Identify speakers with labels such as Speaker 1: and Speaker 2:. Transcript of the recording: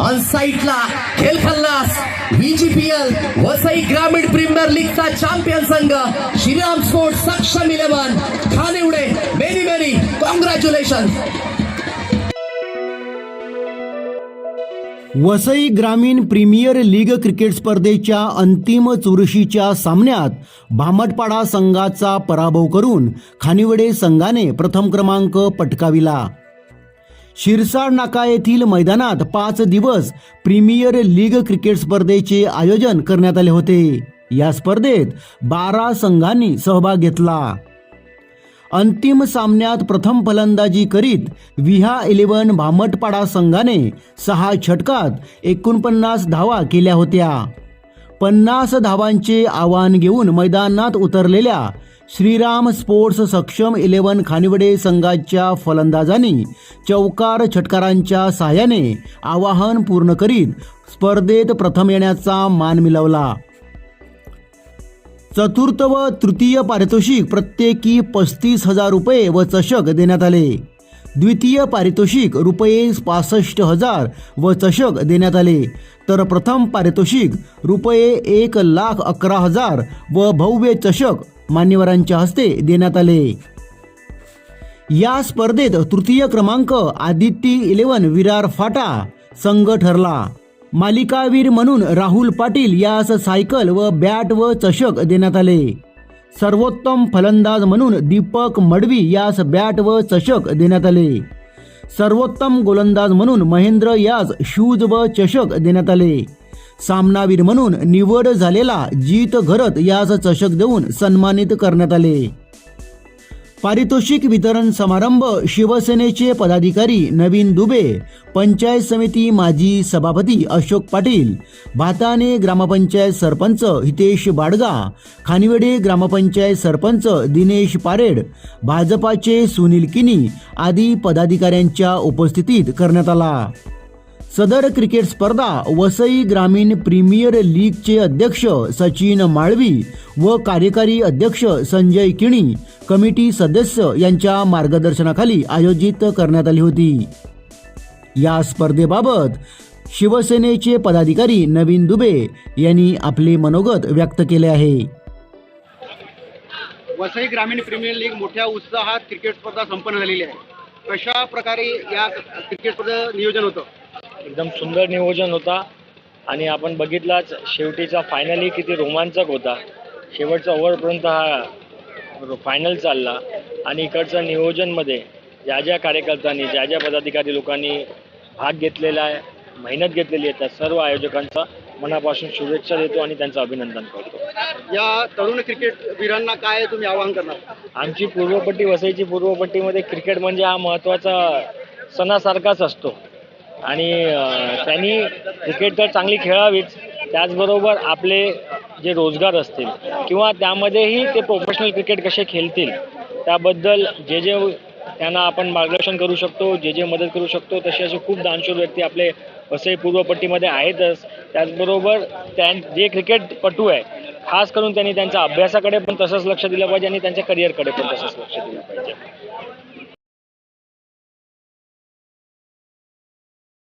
Speaker 1: On साईटला खेळ खल्लास बीजीपीएल वसई ग्रामीण प्रीमियर लीगचा चॅम्पियन संघ श्रीराम स्पोर्ट्स सक्षम इलेव्हन ठाणेवडे मेरी मेरी कॉंग्रॅच्युलेशन
Speaker 2: वसई ग्रामीण प्रीमियर लीग क्रिकेट स्पर्धेच्या अंतिम चुरशीच्या सामन्यात भामटपाडा संघाचा पराभव करून खानिवडे संघाने प्रथम क्रमांक पटकाविला. शिरसाळ नाका येथील मैदानात पाच दिवस प्रीमियर लीग क्रिकेट स्पर्धेचे आयोजन करण्यात आले होते. या स्पर्धेत बारा संघांनी सहभाग घेतला. अंतिम सामन्यात प्रथम फलंदाजी करीत विहा इलेव्हन भामटपाडा संघाने सहा षटकात एकोणपन्नास धावा केल्या होत्या. पन्नास धावांचे आव्हान घेऊन मैदानात उतरलेल्या श्रीराम स्पोर्ट्स सक्षम इलेव्हन खानिवडे संघाच्या फलंदाजांनी चौकार छटकारांच्या सहाय्याने आवाहन पूर्ण करीत स्पर्धेत प्रथम येण्याचा मान मिळवला. चतुर्थ व तृतीय पारितोषिक प्रत्येकी पस्तीस हजार रुपये व चषक देण्यात आले. द्वितीय पारितोषिक रुपये पासष्ट हजार व चषक देण्यात आले. तर प्रथम पारितोषिक रुपये एक लाख अकरा हजार व भव्य चषक मान्यवरांच्या हस्ते देण्यात आले. या स्पर्धेत तृतीय क्रमांक आदित्य इलेवन विरार फाटा संघ ठरला. मालिकावीर म्हणून राहुल पाटील यास सायकल व बॅट व चषक देण्यात आले. सर्वोत्तम फलंदाज म्हणून दीपक मडवी यास बॅट व चषक देण्यात आले. सर्वोत्तम गोलंदाज म्हणून महेंद्र यास शूज व चषक देण्यात आले. सामनावीर म्हणून निवड झालेला जीत घरत यास चषक देऊन सन्मानित करण्यात आले. पारितोषिक वितरण समारंभ शिवसेनेचे पदाधिकारी नवीन दुबे पंचायत समिती माजी सभापती अशोक पाटील भाताने ग्रामपंचायत सरपंच हितेश बाडगा खानिवडे ग्रामपंचायत सरपंच दिनेश पारेड भाजपाचे सुनील किनी आदी पदाधिकाऱ्यांच्या उपस्थितीत करण्यात आला. सदर क्रिकेट स्पर्धा वसई ग्रामीण प्रीमियर लीगचे अध्यक्ष सचिन माळवी व कार्यकारी अध्यक्ष संजय किणी कमिटी सदस्य यांच्या मार्गदर्शनाखाली आयोजित करण्यात आली होती. या स्पर्धेबाबत शिवसेनेचे पदाधिकारी नवीन दुबे यांनी आपले मनोगत व्यक्त केले आहे.
Speaker 3: वसई ग्रामीण प्रीमियर लीग मोठ्या उत्साहात क्रिकेट स्पर्धा संपन्न झालेली आहे. कशा प्रकारे या क्रिकेट स्पर्धा नियोजन होतं?
Speaker 4: एकदम सुंदर नियोजन होता. आणि आपण बघितलाच शेवटीचा फायनली किती रोमांचक होता. शेवटचा ओव्हरपर्यंत हा फायनल चालला. आणि इकडच्या नियोजनमध्ये ज्या ज्या कार्यकर्त्यांनी ज्या ज्या पदाधिकारी लोकांनी भाग घेतलेला आहे मेहनत घेतलेली आहे त्या सर्व आयोजकांचा मनापासून शुभेच्छा देतो आणि त्यांचं अभिनंदन करतो.
Speaker 3: या तरुण क्रिकेट वीरांना काय तुम्ही आवाहन करणार?
Speaker 4: आमची पूर्वपट्टी वसईची पूर्वपट्टीमध्ये क्रिकेट म्हणजे हा महत्त्वाचा सणासारखाच असतो. आणि त्यांनी क्रिकेट तर चांगली खेळावीच त्याचबरोबर आपले जे रोजगार असतील किंवा त्यामध्येही ते प्रोफेशनल क्रिकेट कसे खेळतील त्याबद्दल जे जे त्यांना आपण मार्गदर्शन करू शकतो जे जे मदत करू शकतो तसे असे खूप दानशूर व्यक्ती आपले वसई पूर्वपट्टीमध्ये आहेतच. त्याचबरोबर त्या जे क्रिकेटपटू आहे खास करून त्यांनी त्यांच्या अभ्यासाकडे पण तसंच लक्ष दिलं पाहिजे आणि त्यांच्या करिअरकडे पण तसंच लक्ष दिलं पाहिजे.